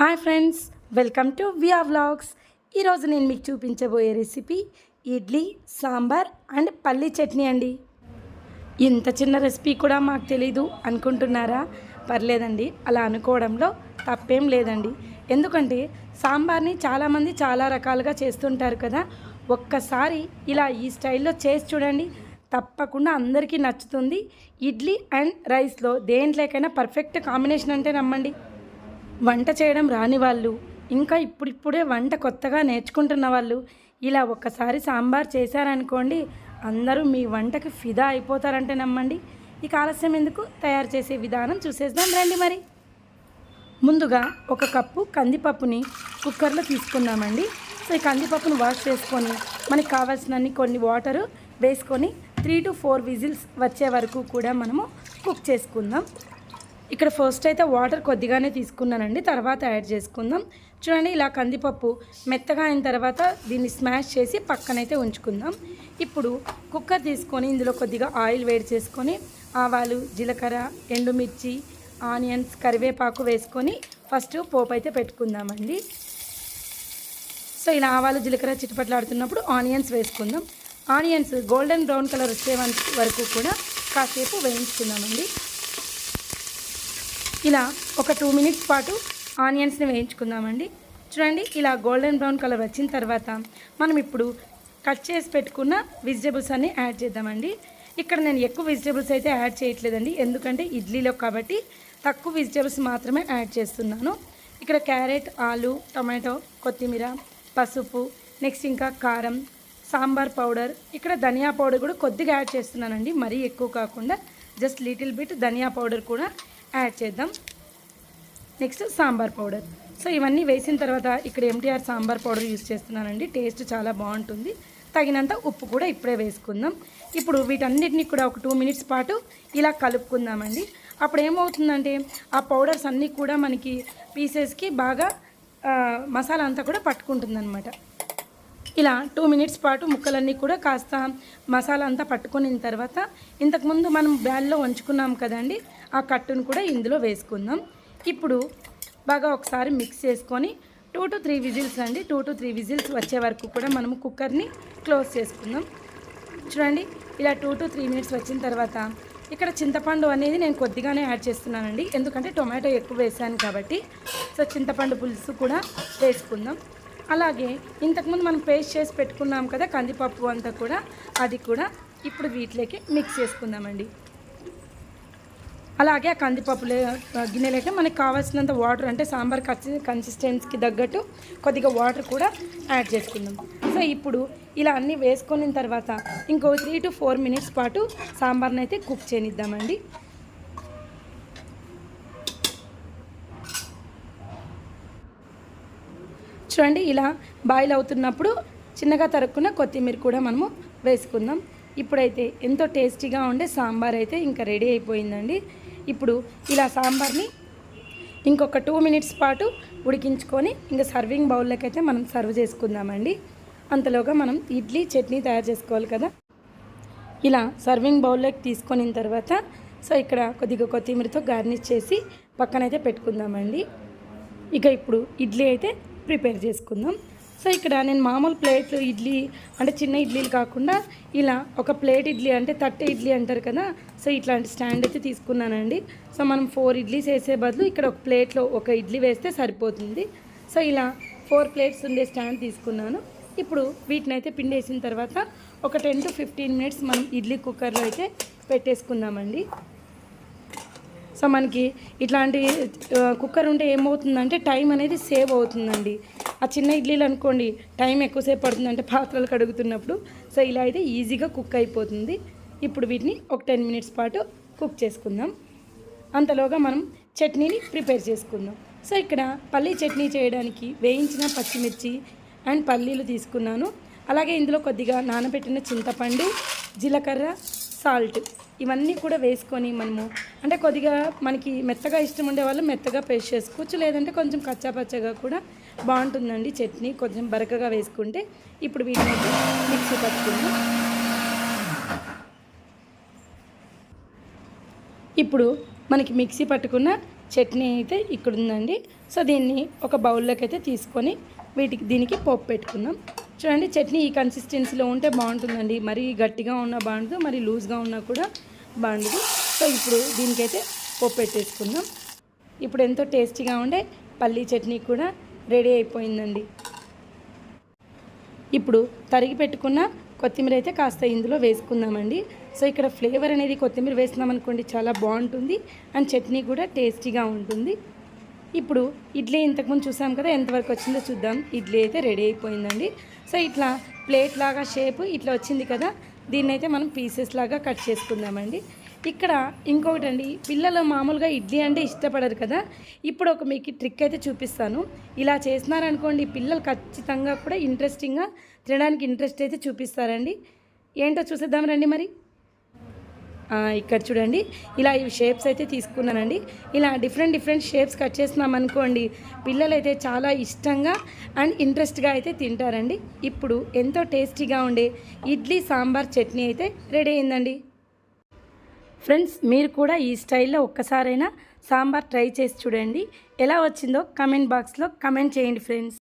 Hi friends welcome to Viya vlogs. ఈరోజు నేను మీకు చూపించబోయే రెసిపీ ఇడ్లీ సాంబార్ అండ్ పల్లీ చట్నీ అండి. ఇంత చిన్న రెసిపీ కూడా మాకు తెలీదు అనుకుంటున్నారా? పర్లేదండి అలా అనుకోవడంలో తప్పేం లేదండి. ఎందుకంటే సాంబార్ని చాలామంది చాలా రకాలుగా చేస్తుంటారు కదా. ఒక్కసారి ఇలా ఈ స్టైల్లో చేసి చూడండి తప్పకుండా అందరికీ నచ్చుతుంది. ఇడ్లీ అండ్ రైస్లో దేంట్లోకైనా పర్ఫెక్ట్ కాంబినేషన్ అంటే నమ్మండి. వంట చేయడం రాని వాళ్ళు ఇంకా ఇప్పుడిప్పుడే వంట కొత్తగా నేర్చుకుంటున్న వాళ్ళు ఇలా ఒక్కసారి సాంబార్ చేశారనుకోండి అందరూ మీ వంటకి ఫిదా అయిపోతారంటే నమ్మండి. ఇక ఆలస్యం ఎందుకు? తయారు చేసే విధానం చూసేద్దాం రండి మరి. ముందుగా ఒక కప్పు కందిపప్పుని కుక్కర్లో తీసుకుందామండి సో ఈ కందిపప్పును వాష్ చేసుకొని మనకి కావాల్సినన్ని కొన్ని వాటరు వేసుకొని త్రీ టు ఫోర్ విజిల్స్ వచ్చే వరకు కూడా మనము కుక్ చేసుకుందాం. ఇక్కడ ఫస్ట్ అయితే వాటర్ కొద్దిగానే తీసుకున్నానండి తర్వాత యాడ్ చేసుకుందాం. చూడండి ఇలా కందిపప్పు మెత్తగా అయిన తర్వాత దీన్ని స్మాష్ చేసి పక్కనైతే ఉంచుకుందాం. ఇప్పుడు కుక్కర్ తీసుకొని ఇందులో కొద్దిగా ఆయిల్ వేడి చేసుకొని ఆవాలు జీలకర్ర ఎండుమిర్చి ఆనియన్స్ కరివేపాకు వేసుకొని ఫస్ట్ పోపు అయితే పెట్టుకుందామండి. సో ఇలా ఆవాలు జీలకర్ర చిట్టుపట్లాడుతున్నప్పుడు ఆనియన్స్ వేసుకుందాం. ఆనియన్స్ గోల్డెన్ బ్రౌన్ కలర్ వచ్చే వరకు కూడా కాసేపు వేయించుకుందామండి. ఇలా ఒక టూ మినిట్స్ పాటు ఆనియన్స్ని వేయించుకుందామండి. చూడండి ఇలా గోల్డెన్ బ్రౌన్ కలర్ వచ్చిన తర్వాత మనం ఇప్పుడు కట్ చేసి పెట్టుకున్న వెజిటేబుల్స్ అన్నీ యాడ్ చేద్దామండి. ఇక్కడ నేను ఎక్కువ వెజిటేబుల్స్ అయితే యాడ్ చేయట్లేదండి. ఎందుకంటే ఇడ్లీలో కాబట్టి తక్కువ వెజిటేబుల్స్ మాత్రమే యాడ్ చేస్తున్నాను. ఇక్కడ క్యారెట్ ఆలు టొమాటో కొత్తిమీర పసుపు నెక్స్ట్ ఇంకా కారం సాంబార్ పౌడర్. ఇక్కడ ధనియా పౌడర్ కూడా కొద్దిగా యాడ్ చేస్తున్నానండి. మరీ ఎక్కువ కాకుండా జస్ట్ లిటిల్ బిట్ ధనియా పౌడర్ కూడా యాడ్ చేద్దాం. Next sambar powder. సో ఇవన్నీ వేసిన తర్వాత ఇక్కడ ఎంటీఆర్ సాంబార్ పౌడర్ యూస్ చేస్తున్నానండి. టేస్ట్ చాలా బాగుంటుంది. తగినంత ఉప్పు కూడా ఇప్పుడే వేసుకుందాం. ఇప్పుడు వీటన్నిటిని కూడా ఒక టూ మినిట్స్ పాటు ఇలా కలుపుకుందామండి. అప్పుడు ఏమవుతుందంటే ఆ పౌడర్స్ అన్నీ కూడా మనకి పీసెస్కి బాగా మసాలా అంతా కూడా పట్టుకుంటుందన్నమాట. ఇలా టూ మినిట్స్ పాటు ముక్కలన్నీ కూడా కాస్త మసాలా అంతా పట్టుకున్న తర్వాత ఇంతకుముందు మనం బ్యాల్లో ఉంచుకున్నాం కదండి ఆ కట్టును కూడా ఇందులో వేసుకుందాం. ఇప్పుడు బాగా ఒకసారి మిక్స్ చేసుకొని టూ టు త్రీ విజిల్స్ అండి టూ టు త్రీ విజిల్స్ వచ్చే వరకు కూడా మనము కుక్కర్ని క్లోజ్ చేసుకుందాం. చూడండి ఇలా టూ టు త్రీ మినిట్స్ వచ్చిన తర్వాత ఇక్కడ చింతపండు అనేది నేను కొద్దిగానే యాడ్ చేస్తున్నానండి. ఎందుకంటే టొమాటో ఎక్కువ వేసాను కాబట్టి సో చింతపండు పులుసు కూడా వేసుకుందాం. అలాగే ఇంతకుముందు మనం పేస్ట్ చేసి పెట్టుకున్నాం కదా కందిపప్పు అంతా కూడా అది కూడా ఇప్పుడు వీటిలోకి మిక్స్ చేసుకుందామండి. అలాగే ఆ కందిపప్పులే గిన్నెలకి మనకు కావాల్సినంత వాటర్ అంటే సాంబార్ కన్సి కన్సిస్టెన్సీకి తగ్గట్టు కొద్దిగా వాటర్ కూడా యాడ్ చేసుకుందాం. సో ఇప్పుడు ఇలా అన్నీ వేసుకున్న తర్వాత ఇంకో త్రీ టు ఫోర్ మినిట్స్ పాటు సాంబార్ని అయితే కుక్ చేయనిద్దామండి. చూడండి ఇలా బాయిల్ అవుతున్నప్పుడు చిన్నగా తరుక్కున్న కొత్తిమీర కూడా మనము వేసుకుందాం. ఇప్పుడైతే ఎంతో టేస్టీగా ఉండే సాంబార్ అయితే ఇంకా రెడీ అయిపోయిందండి. ఇప్పుడు ఇలా సాంబార్ని ఇంకొక టూ మినిట్స్ పాటు ఉడికించుకొని ఇంకా సర్వింగ్ బౌల్లోకి అయితే మనం సర్వ్ చేసుకుందామండి. అంతలోగా మనం ఇడ్లీ చట్నీ తయారు చేసుకోవాలి కదా. ఇలా సర్వింగ్ బౌల్లోకి తీసుకొని తర్వాత సో ఇక్కడ కొద్దిగా కొత్తిమీరతో గార్నిష్ చేసి పక్కనైతే పెట్టుకుందామండి. ఇక ఇప్పుడు ఇడ్లీ అయితే ప్రిపేర్ చేసుకుందాం. సో ఇక్కడ నేను మామూలు ప్లేట్లు ఇడ్లీ అంటే చిన్న ఇడ్లీలు కాకుండా ఇలా ఒక ప్లేట్ ఇడ్లీ అంటే తట్టె ఇడ్లీ అంటారు కదా సో ఇట్లాంటి స్టాండ్ అయితే తీసుకున్నానండి. సో మనం ఫోర్ ఇడ్లీస్ వేసే బదులు ఇక్కడ ఒక ప్లేట్లో ఒక ఇడ్లీ వేస్తే సరిపోతుంది. సో ఇలా ఫోర్ ప్లేట్స్ ఉండే స్టాండ్ తీసుకున్నాను. ఇప్పుడు వీటిని అయితే పిండి వేసిన తర్వాత ఒక టెన్ టు ఫిఫ్టీన్ మినిట్స్ మనం ఇడ్లీ కుక్కర్లో అయితే పెట్టేసుకుందామండి. సో మనకి ఇట్లాంటి కుక్కర్ ఉంటే ఏమవుతుందంటే టైం అనేది సేవ్ అవుతుందండి. ఆ చిన్న ఇడ్లీలు అనుకోండి టైం ఎక్కువసేపు పడుతుందంటే పాత్రలు కడుగుతున్నప్పుడు. సో ఇలా అయితే ఈజీగా కుక్ అయిపోతుంది. ఇప్పుడు వీటిని ఒక టెన్ మినిట్స్ పాటు కుక్ చేసుకుందాం. అంతలోగా మనం చట్నీని ప్రిపేర్ చేసుకుందాం. సో ఇక్కడ పల్లీ చట్నీ చేయడానికి వేయించిన పచ్చిమిర్చి అండ్ పల్లీలు తీసుకున్నాను. అలాగే ఇందులో కొద్దిగా నానబెట్టిన చింతపండు జీలకర్ర సాల్ట్ ఇవన్నీ కూడా వేసుకొని మనము అంటే కొద్దిగా మనకి మెత్తగా ఇష్టం ఉండే వాళ్ళు మెత్తగా పేస్ట్ చేసుకోవచ్చు. లేదంటే కొంచెం కచ్చాపచ్చగా కూడా బాగుంటుందండి చట్నీ. కొంచెం బరకగా వేసుకుంటే ఇప్పుడు వీటిని మిక్సీ పట్టుకుందాం. ఇప్పుడు మనకి మిక్సీ పట్టుకున్న చట్నీ అయితే ఇక్కడ ఉందండి. సో దీన్ని ఒక బౌల్లోకి అయితే తీసుకొని వీటికి దీనికి పోపు పెట్టుకుందాం. చూడండి చట్నీ ఈ కన్సిస్టెన్సీలో ఉంటే బాగుంటుందండి. మరీ గట్టిగా ఉన్నా బాగుంటుంది మరి లూజ్గా ఉన్నా కూడా బాగుంటుంది సో ఇప్పుడు దీనికైతే పప్పు పెట్టేసుకుందాం. ఇప్పుడు ఎంతో టేస్టీగా ఉండే పల్లీ చట్నీ కూడా రెడీ అయిపోయిందండి. ఇప్పుడు తరిగి పెట్టుకున్న కొత్తిమీర అయితే కాస్త ఇందులో వేసుకుందామండి. సో ఇక్కడ ఫ్లేవర్ అనేది కొత్తిమీర వేసినాం అనుకోండి చాలా బాగుంటుంది అండ్ చట్నీ కూడా టేస్టీగా ఉంటుంది. ఇప్పుడు ఇడ్లీ ఇంతకుముందు చూసాం కదా ఎంతవరకు వచ్చిందో చూద్దాం. ఇడ్లీ అయితే రెడీ అయిపోయిందండి. సో ఇట్లా ప్లేట్ లాగా షేప్ ఇట్లా వచ్చింది కదా దీన్ని అయితే మనం పీసెస్ లాగా కట్ చేసుకుందామండి. ఇక్కడ ఇంకొకటి అండి పిల్లలు మామూలుగా ఇడ్లీ అంటే ఇష్టపడరు కదా. ఇప్పుడు ఒక మీకు ట్రిక్ అయితే చూపిస్తాను. ఇలా చేసినారనుకోండి పిల్లలు ఖచ్చితంగా కూడా ఇంట్రెస్టింగ్గా తినడానికి ఇంట్రెస్ట్ అయితే చూపిస్తారండి. ఏంటో చూసేద్దాం రండి మరి. ఇక్కడ చూడండి. ఇలా ఈ షేప్స్ అయితే తీసుకున్నానండి. ఇలా డిఫరెంట్ డిఫరెంట్ షేప్స్ కట్ చేసినాం అనుకోండి పిల్లలు అయితే చాలా ఇష్టంగా అండ్ ఇంట్రెస్ట్గా అయితే తింటారండి. ఇప్పుడు ఎంతో టేస్టీగా ఉండే ఇడ్లీ సాంబార్ చట్నీ అయితే రెడీ అయిందండి. ఫ్రెండ్స్ మీరు కూడా ఈ స్టైల్లో ఒక్కసారైనా సాంబార్ ట్రై చేసి చూడండి. ఎలా వచ్చిందో కమెంట్ బాక్స్లో కమెంట్ చేయండి ఫ్రెండ్స్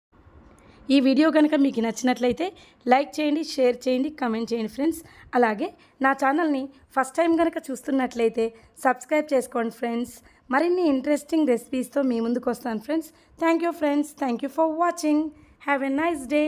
ఈ వీడియో కనుక మీకు నచ్చినట్లయితే లైక్ చేయండి షేర్ చేయండి కమెంట్ చేయండి ఫ్రెండ్స్. అలాగే నా ఛానల్ని ఫస్ట్ టైం కనుక చూస్తున్నట్లయితే సబ్స్క్రైబ్ చేసుకోండి ఫ్రెండ్స్. మరిన్ని ఇంట్రెస్టింగ్ రెసిపీస్తో మీ ముందుకు వస్తాను friends. Thank you friends. Thank you for watching. Have a nice day.